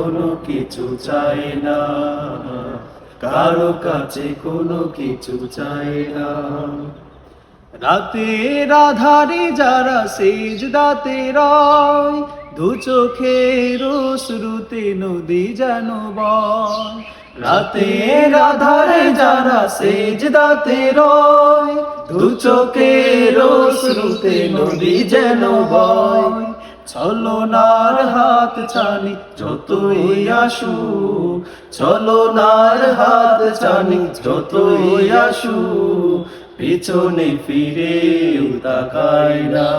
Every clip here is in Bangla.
কোনো কিছু চাই না। কারও কাছে কোনো কিছু চাই না। রাতে আধারে যারা সেজ দাতে রয়, দু চোখের শ্রুতে নদী যেন বয়। রাতের আধারে যারা সেজ দাতে রয়, দু চোখের শ্রুতে নদী যেন বয়। ছলনার হাত ছানি যতই আসু ছলনার হাত ছানি যতই আসু পিছনে ফিরে তাকায় না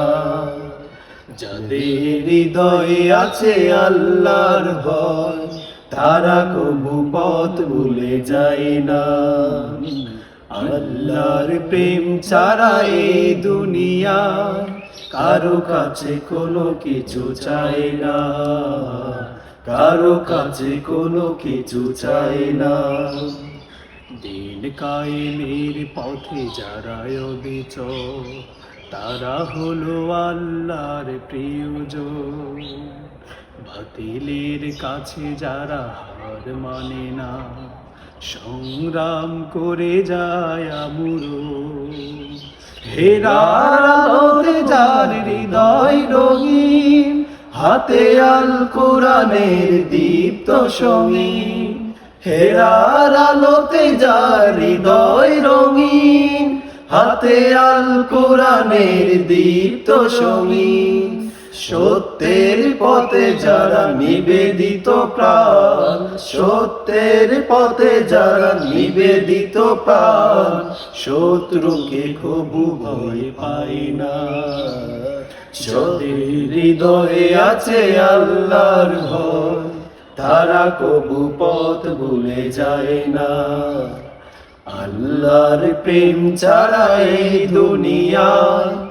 যাদের হৃদয়ে আছে আল্লাহর ভয়, তারা কবু পথ ভুলে যায় না। আল্লাহর প্রেম ছাড়া এই দুনিয়া কারও কাছে কোনো কিছু চায় না। কারও কাছে কোনো কিছু চায় না। দিন কায়েমের পথে যারা অবিচ, তারা হলো আল্লাহর প্রিয়জন। বাতিলের কাছে যারা হার মানে না সংগ্রাম করে যায় আমুরো হেরার যার হৃদয় রঙিন, হাতে আল কোরআনের দীপ্ত সঙ্গীন। হেরার আলোতে যার হৃদয় রঙিন, হাতে আল কোরআনের দীপ্ত সঙ্গীন। সত্যের পথে যারা নিবেদিত প্রাণ, সত্যের পথে যারা নিবেদিত প্রাণ, শত্রুকে কবু ভয় পাই না। হৃদয়ে আছে আল্লাহর ভয়, তারা কবু পথ ভুলে যায় না। আল্লাহর প্রেম ছাড়া এই দুনিয়ায়